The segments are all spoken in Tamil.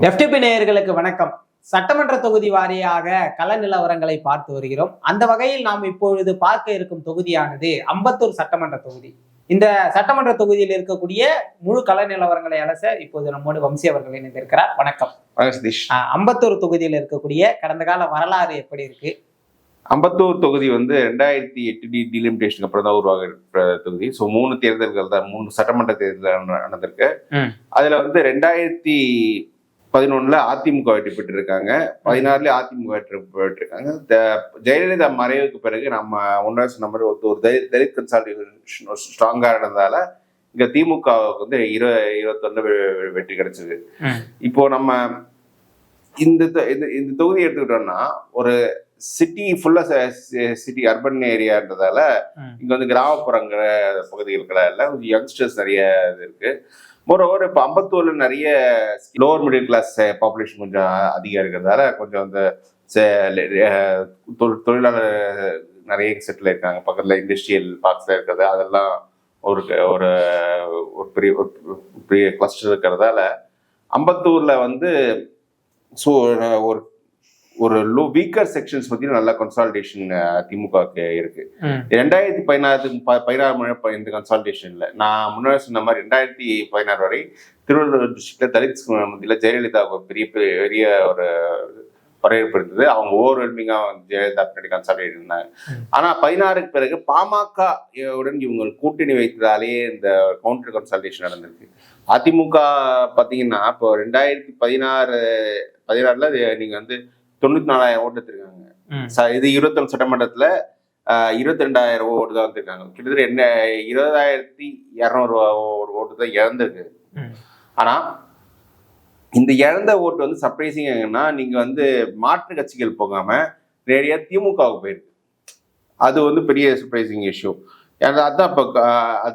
எஃப்டிபி நேயர்களுக்கு வணக்கம். சட்டமன்ற தொகுதி வாரியாக கள நிலவரங்களை பார்த்து வருகிறோம். அந்த வகையில் நாம் இப்பொழுது பார்க்க இருக்கும் தொகுதியானது அம்பத்தூர் சட்டமன்ற தொகுதி. இந்த சட்டமன்ற தொகுதியில் இருக்கக்கூடிய முழு கள நிலவரங்களை அலச இப்போது நம்மோடு வம்சி அவர்கள் இணைந்திருக்கிறார். வணக்கம். சதீஷ். அம்பத்தூர் தொகுதியில் இருக்கக்கூடிய கடந்த கால வரலாறு எப்படி இருக்கு? அம்பத்தூர் தொகுதி வந்து ரெண்டாயிரத்தி எட்டு டி டிலிமிட்டேஷனுக்கு அப்புறம் தான் உருவாகிற தொகுதி. ஸோ மூணு தேர்தல்கள் தான் மூணு சட்டமன்ற தேர்தல் நட- நடந்திருக்கு. அதுல வந்து ரெண்டாயிரத்தி பதினொன்னுல அதிமுக வெற்றி பெற்றிருக்காங்க. பதினாறுல அதிமுக வெற்றி பெற்றிருக்காங்க. த- ஜெயலலிதா மறைவுக்கு பிறகு நம்ம ஒன்றா சொன்ன மாதிரி ஒரு தலித் கன்சாலிடேஷன் ஸ்ட்ராங்கா இருந்ததால இங்க திமுகவுக்கு வந்து இரு இருபத்தொன்னு வெற்றி கிடைச்சது. இப்போ நம்ம இந்த இந்த தொகுதி எடுத்துக்கிட்டோம்னா ஒரு சிட்டி ஃபுல்லா சிட்டி அர்பன் ஏரியான்றதால. இங்க வந்து கிராமப்புறங்கிற பகுதிகளுக்குள்ள யங்ஸ்டர்ஸ் நிறைய இது இருக்கு. மோரோவர் இப்போ அம்பத்தூர்ல நிறைய லோவர் மிடில் கிளாஸ் பாப்புலேஷன் கொஞ்சம் அதிகம் இருக்கிறதால கொஞ்சம் அந்த தொழிலாளர் நிறைய செட்டில் இருக்காங்க பக்கத்துல இண்டஸ்ட்ரியல் பார்க்ஸ்ல இருக்கிறது அதெல்லாம் ஒரு ஒரு ஒரு பெரிய ஒரு பெரிய கிளஸ்டர் இருக்கிறதால அம்பத்தூர்ல வந்து ஸோ ஒரு ஒரு லோ வீக்கர் செக்ஷன்ஸ் பத்தி நல்ல கன்சால்டேஷன் திமுகவுக்கு இருக்கு. ரெண்டாயிரத்தி பதினாறு பதினாறு ப- இந்த கன்சால்டேஷன்ல நான் முன்னாடி சொன்ன மாதிரி ரெண்டாயிரத்தி பதினாறு வரை திருவள்ளூர் டிஸ்ட்ரிக்ட்ல தலித் மத்தியில் ஜெயலலிதா ஒரு பெரிய பெரிய ஒரு வரவேற்பு இருந்தது. அவங்க ஓவர்வெல்மிங்கா ஜெயலலிதா பின்னாடி கன்சால்டேட் இருந்தாங்க. ஆனா பதினாறுக்கு பிறகு பாமக உடன் இவங்க கூட்டணி வைத்ததாலே இந்த கவுண்டர் கன்சல்டேஷன் நடந்திருக்கு. அதிமுக பாத்தீங்கன்னா இப்போ ரெண்டாயிரத்தி பதினாறு பதினாறுல நீங்க வந்து தொண்ணூத்தி நாலாயிரம் ஓட்டு எடுத்திருக்காங்க. இது இருபத்தொன்னு சட்டமன்றத்துல இருபத்தி ரெண்டாயிரம் ஓட்டு தான் வந்திருக்காங்க கிட்டத்தட்ட என்ன இருபதாயிரத்தி இரநூறு ஒரு ஓட்டு தான் இழந்திருக்கு. ஆனா இந்த இழந்த ஓட்டு வந்து சர்ப்ரைசிங் என்னன்னா நீங்க வந்து மாற்று கட்சிகள் போகாம நேரடியா திமுகவுக்கு போயிருக்கு. அது வந்து பெரிய சர்ப்ரைசிங் இஷ்யூ அதான் இப்போ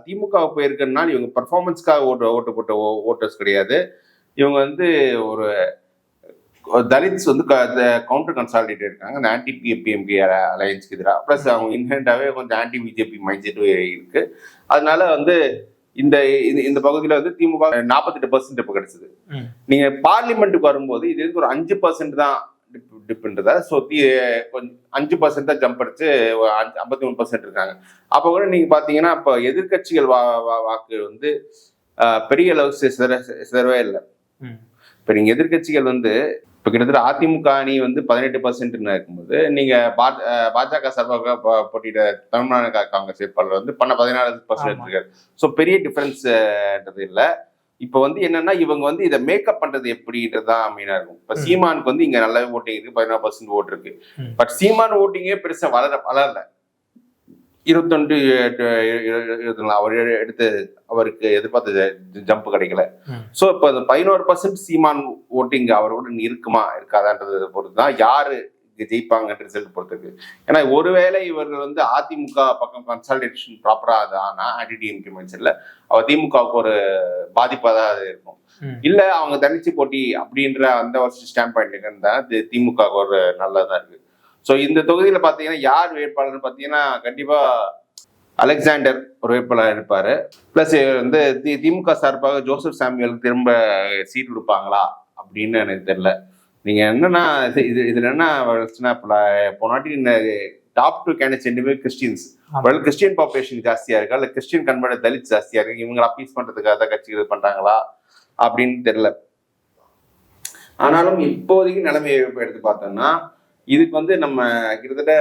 திமுகவுக்கு போயிருக்குன்னா இவங்க பர்ஃபார்மன்ஸ்க்காக ஓட்டு ஓட்டு போட்ட ஓட்டர்ஸ் கிடையாது. இவங்க வந்து ஒரு தலித்ஸ் வந்து கவுண்டர் கன்சாலிடேட் இருக்காங்க. அந்த ஆன்டி பிஎம்பிஎம்கே அலையன்ஸ்க்கு எதிராக. ப்ளஸ் அவங்க இன்ஹென்டாகவே கொஞ்சம் ஆன்டி பிஜேபி மைண்ட் செட் இருக்கு. அதனால வந்து இந்த இந்த- பகுதியில் வந்து திமுக நாற்பத்தெட்டு பர்சன்ட் இப்போ கிடைச்சது. நீங்க பார்லிமெண்ட்டுக்கு வரும்போது இது ஒரு அஞ்சு பர்சன்ட் தான் டிப் டிப்ன்றதா ஸோ கொஞ்சம் அஞ்சு பர்சன்ட் தான் ஜம்ப் அடிச்சு ஐம்பத்தி மூணு பர்சன்ட் இருக்காங்க. அப்போ கூட நீங்க பாத்தீங்கன்னா இப்போ எதிர்க்கட்சிகள் வா வாக்கு வந்து பெரிய அளவு சிதற சிதறவே இல்லை. இப்போ நீங்க எதிர்க்கட்சிகள் வந்து இப்போ கிட்டத்தட்ட அதிமுக அணி வந்து பதினெட்டு பர்சன்ட்னு இருக்கும்போது நீங்க பா- பாஜக சார்பாக போட்டியிட தமிழ்நாடு காங்கிரஸ் வேட்பாளர் வந்து பண்ண பதினாலு பர்சன்ட். இருக்காரு ஸோ பெரிய டிஃபரன்ஸ்ன்றது இல்லை இப்போ வந்து என்னன்னா இவங்க வந்து இதை மேக்கப் பண்றது எப்படின்றது தான் மெயினா இருக்கும் இப்போ. சீமானுக்கு வந்து இங்க நல்லாவே ஓட்டிங் இருக்கு பதினாறு பர்சன்ட் ஓட்டு இருக்கு. பட் சீமான் ஓட்டிங்கே பெருசா வளர வளரல இருபத்தொன்று அவர் எடுத்து அவருக்கு எதிர்பார்த்த ஜம்ப் கிடைக்கல. ஸோ இப்போ அந்த பதினோரு பர்சன்ட் சீமான் ஓட்டிங் அவரோட இருக்குமா இருக்காதான்றதை பொறுத்து தான் யாரு இங்க ஜெயிப்பாங்கன்ற ரிசல்ட் பொறுத்துருக்கு ஏன்னா ஒருவேளை இவர்கள் வந்து அதிமுக பக்கம் கன்சல்டேஷன் ப்ராப்பரா ஆனா ஆன்டிடிஎம்கே மைண்ட்ல அவ திமுகவுக்கு ஒரு பாதிப்பா தான் அது இருக்கும். இல்ல அவங்க தனிச்சு போட்டி அப்படின்ற அந்த வருஷம் ஸ்டாண்ட் பாயிண்ட் இருக்குன்னு இது திமுக ஒரு நல்லதா இருக்கு ஸோ இந்த தொகுதியில பாத்தீங்கன்னா யார் வேட்பாளர் பாத்தீங்கன்னா கண்டிப்பா அலெக்சாண்டர் ஒரு வேட்பாளர் இருப்பாரு. பிளஸ் வந்து தி திமுக சார்பாக ஜோசப் சாமுவேலுக்கு திரும்ப சீட் கொடுப்பாங்களா அப்படின்னு எனக்கு தெரியல. நீங்க என்னன்னா இது இது- இதுல என்ன பிரச்சனை இப்ப நான் போன வாட்டி இந்த டாப் டூ கேண்டிடேட்ஸ் ரெண்டுமே கிறிஸ்டியன்ஸ் ஆமா. ஒருவேளை கிறிஸ்டியன் பாப்புலேஷன் ஜாஸ்தியா இருக்கா? இல்ல கிறிஸ்டியன் கன்வெர்ட் தலித் ஜாஸ்தியா இருக்கு? இவங்களை அப்பீஸ் பண்றதுக்காக தான் கட்சிகள் பண்றாங்களா? அப்படின்னு தெரியல. ஆனாலும் இப்போதைக்கு நிலைமையை எடுத்து பார்த்தோம்னா இதுக்கு வந்து நம்ம கிட்டத்தட்ட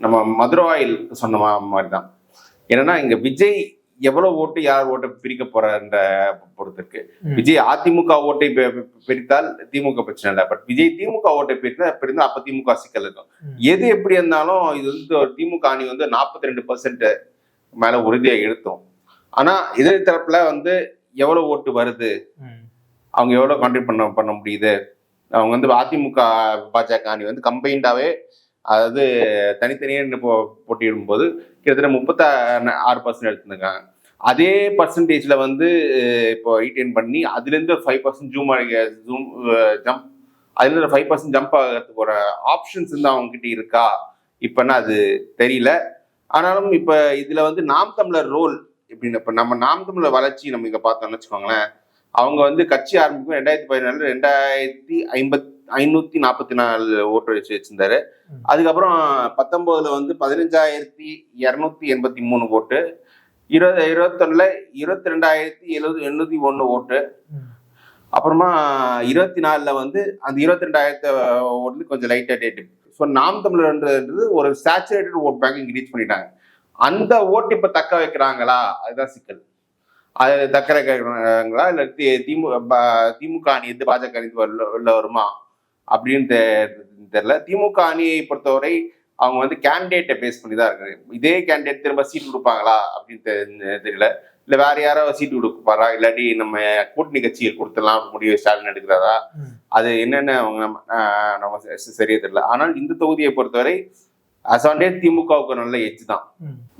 நம்ம மதுரவாயில் சொன்ன மாதிரி தான் என்னன்னா இங்க விஜய் எவ்வளவு ஓட்டு யார் ஓட்டை பிரிக்க போறன்ற பொறுத்து இருக்கு ம். விஜய் அதிமுக ஓட்டை பிரித்தால் திமுக பிரச்சனை இல்லை. பட் விஜய் திமுக ஓட்டை பிரித்தா பிரிந்தா அப்ப திமுக சிக்கல் இருக்கும். எது எப்படி இருந்தாலும் இது வந்து திமுக அணி வந்து நாற்பத்தி ரெண்டு பர்சன்ட் மேல உறுதியா எடுத்தோம். ஆனா எதிர் தரப்புல வந்து எவ்வளவு ஓட்டு வருது. அவங்க எவ்வளவு கான்ட்ரிபியூட் பண்ண பண்ண முடியுது? அவங்க வந்து அதிமுக பாஜக அணி வந்து கம்பைண்டாவே அதாவது தனித்தனியே போ போட்டியிடும் போது கிட்டத்தட்ட முப்பத்த ஆறு பர்சன்ட் எடுத்துருக்காங்க அதே பர்சன்டேஜ்ல வந்து இப்போ ரீட்டைன் பண்ணி அதுலேருந்து ஒரு five percent zoom zoom jump அதுலேருந்து ஒரு ஃபைவ் பர்சன்ட் ஜம்ப் ஆகிறதுக்கு ஒரு ஆப்ஷன்ஸ் வந்து அவங்க கிட்ட இருக்கா? இப்பன்னா அது தெரியல. ஆனாலும் இப்போ இதுல வந்து நாம் தமிழர் ரோல் எப்படின்னு இப்போ நம்ம நாம் தமிழர் வளர்ச்சி நம்ம இங்கே பார்த்தோம்னு வச்சுக்கோங்களேன். அவங்க வந்து கட்சி ஆரம்பிக்கும் ரெண்டாயிரத்தி பதினாலு ரெண்டாயிரத்தி ஐம்பத் ஐநூத்தி நாற்பத்தி நாலு ஓட்டு வச்சு வச்சிருந்தாரு. அதுக்கப்புறம் பத்தொன்பதுல வந்து பதினஞ்சாயிரத்தி இருநூத்தி எண்பத்தி மூணு ஓட்டு இருபது இருபத்தொன்னுல இருபத்தி ரெண்டாயிரத்தி எழுபது எண்ணூத்தி ஒண்ணு ஓட்டு. அப்புறமா இருபத்தி நாலுல வந்து அந்த இருபத்தி ரெண்டாயிரத்து ஓட்டு கொஞ்சம் லைட்டா டேட்டு ஸோ நாம் தமிழர்ன்றது ஒரு சேச்சுரேட்டட் ஓட் பேங்க் இங்க ரீச் பண்ணிட்டாங்க. அந்த ஓட்டு இப்ப தக்க வைக்கிறாங்களா? அதுதான் சிக்கல். அது தக்க வைக்கிறாங்களா இல்ல தி- திமு ப- திமுக அணி எது பாஜக அணி வெளில வருமா? அப்படின்னு தெரியல. திமுக அணியை பொறுத்தவரை அவங்க வந்து கேண்டிடேட்டை பேஸ் பண்ணி தான் இருக்கு இதே கேண்டிடேட் திரும்ப சீட் கொடுப்பாங்களா? அப்படின்னு தெரியல. இல்ல வேற யாரோ சீட்டு கொடுப்பாரா? இல்லாட்டி நம்ம கூட்டணி கட்சிகள் கொடுத்துடலாம் முடிவு ஸ்டாலின் எடுக்கிறாரா. அது என்னன்னு அவங்க நம்ம ஆஹ் நம்ம சரியா தெரியல. ஆனால் இந்த தொகுதியை பொறுத்தவரை அசாண்டே திமுகவுக்கு நல்ல எட்ஜ் தான்.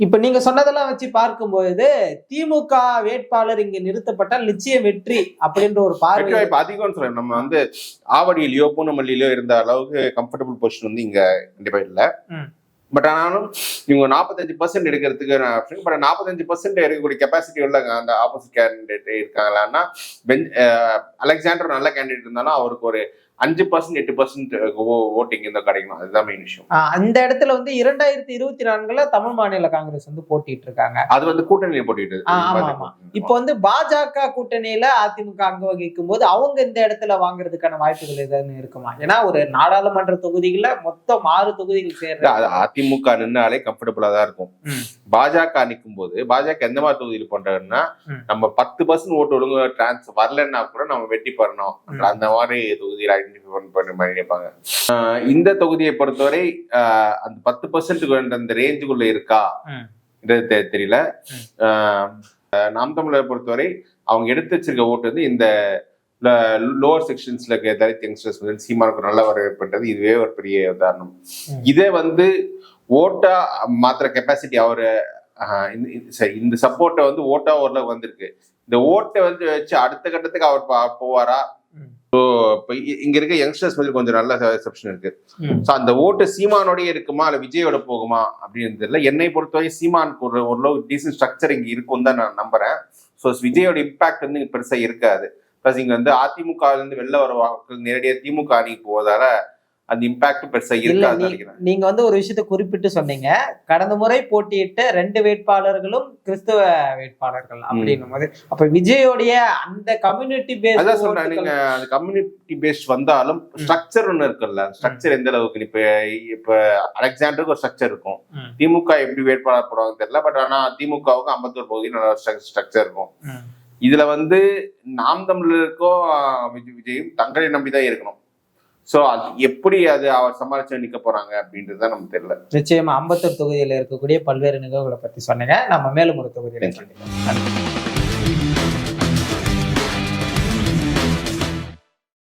இப்ப நீங்க சொன்னதெல்லாம் வச்சு பார்க்கும்போது திமுக வேட்பாளர் இங்க நிறுத்தப்பட்டால் நிச்சயம் வெற்றி அப்படின்ற ஒரு பார்வை வாய்ப்பு அதிகம்னு சொல்றேன். நம்ம வந்து ஆவடியிலயோ பூனமல்லியிலயோ இருந்த அளவுக்கு கம்ஃபர்டபிள் பொசிஷன் வந்து இங்க கண்டிப்பா இல்ல. பட் ஆனாலும் இவங்க நாற்பத்தஞ்சு பர்சன்ட் எடுக்கிறதுக்கு பட் நாற்பத்தஞ்சு பர்சன்ட் எடுக்கக்கூடிய கெப்பாசிட்டி உள்ள அந்த ஆப்போசிட் கேண்டிடேட் இருக்காங்களான்னா பென் அலெக்சாண்டர் நல்ல கேண்டிடேட் இருந்தாலும் அவருக்கு ஒரு அஞ்சு பர்சன்ட் எட்டு பர்சன்ட் ஓட்டிங் இந்த கிடைக்கணும் அதுதான் மெயின் விஷயம் அந்த இடத்துல வந்து இரண்டாயிரத்தி இருபத்தி நான்குல தமிழ் மாநில காங்கிரஸ் வந்து போட்டிட்டு இருக்காங்க அது வந்து கூட்டணியை போட்டிட்டு ஆமா. இப்போ வந்து பாஜக கூட்டணியில அதிமுக அங்க வகிக்கும் போது அவங்க இந்த இடத்துல வாங்குறதுக்கான வாய்ப்புகள் எதுன்னு இருக்குமா ஏன்னா ஒரு நாடாளுமன்ற தொகுதிகள்ல மொத்தம் ஆறு தொகுதிகள் சேர்ற அது அதிமுக நின்னாலே கம்ஃபர்டபுளா தான் இருக்கும். பாஜக நிற்கும் போது பாஜக எந்த மாதிரி தொகுதியில் பண்றாங்கன்னா. நம்ம பத்து பர்சன்ட் ஓட்டு ஒழுங்கு டிரான்ஸ் வரலன்னா கூட நம்ம வெற்றி பெறணும். அந்த மாதிரி தொகுதியில் ஐடென்டிஃபை பண்ண மாதிரி நினைப்பாங்க இந்த தொகுதியை பொறுத்தவரை அந்த பத்து பர்சன்ட் அந்த ரேஞ்சுக்குள்ள இருக்கா? தெரியல. நாம் தமிழரை பொறுத்தவரை அவங்க எடுத்து வச்சிருக்க ஓட்டு வந்து இந்த லோவர் செக்ஷன்ஸ்ல தலித் யங்ஸ்டர்ஸ் வந்து சீமானுக்கு நல்ல வரவேற்பட்டது இதுவே ஒரு பெரிய உதாரணம். இதே வந்து ஓட்டா மாத்திர கெப்பாசிட்டி அவரு இந்த- சப்போர்ட்டை வந்து ஓட்டா ஓரளவு வந்திருக்கு. இந்த ஓட்டை வந்து வச்சு அடுத்த கட்டத்துக்கு அவர் போவாரா? இப்போ இங்க இருக்க யங்ஸ்டர்ஸ் வந்து கொஞ்சம் நல்ல ரிசப்ஷன் இருக்கு. ஸோ அந்த ஓட்டு சீமானோடய இருக்குமா இல்ல விஜயோட போகுமா அப்படின்னு தெரியல என்னை பொறுத்தவரை சீமானுக்கு ஒரு ஓரளவு டீசன்ட் ஸ்ட்ரக்சர் இங்க இருக்கும் தான் நான் நம்புறேன். ஸோ விஜயோட இம்பாக்ட் வந்து இங்க பெருசா இருக்காது. ப்ளஸ் இங்க வந்து அதிமுக ல இருந்து வெளில வர வாக்குகள் நேரடியாக திமுக அணிக்கு போவதால அந்த இம்பாக்ட் பெருசா இல்ல இருக்காதுன்னு நீ- நினைக்கிறேன். நீங்க வந்து ஒரு விஷயத்த குறிப்பிட்டு சொன்னீங்க. கடந்த முறை போட்டியிட்ட ரெண்டு வேட்பாளர்களும் கிறிஸ்தவ வேட்பாளர்கள் அப்படின்னும் போது அப்ப விஜயோடைய அந்த கம்யூனிட்டி அதான் சொல்றேன் பேஸ் நீங்க அந்த கம்யூனிட்டி பேஸ்ட் வந்தாலும் ஸ்ட்ரக்சர் ஒண்ணு இருக்குல்ல. ஸ்ட்ரக்சர் எந்த அளவுக்கு? இப்ப இப்ப அலெக்சாண்டருக்கு ஒரு ஸ்ட்ரக்சர் இருக்கும். திமுக எப்படி வேட்பாளர் போடுவாங்க தெரியல பட் ஆனா திமுகவுக்கு ஐம்பத்தோரு பகுதி நல்ல ஸ்ட்ரக்சர் இருக்கும். இதுல வந்து நாம் தமிழருக்கும் விஜய் விஜயும் தங்களை நம்பிதான் இருக்கணும். சோ அது எப்படி அது அவர் சமாளிச்சு நிக்க போறாங்க அப்படின்றது தான் நமக்கு தெரியல. நிச்சயமா அம்பத்தூர் தொகுதியில இருக்கக்கூடிய பல்வேறு நிகழ்வுகளை பத்தி சொன்னீங்க. நம்ம மேலும் ஒரு தொகுதியில நன்றி.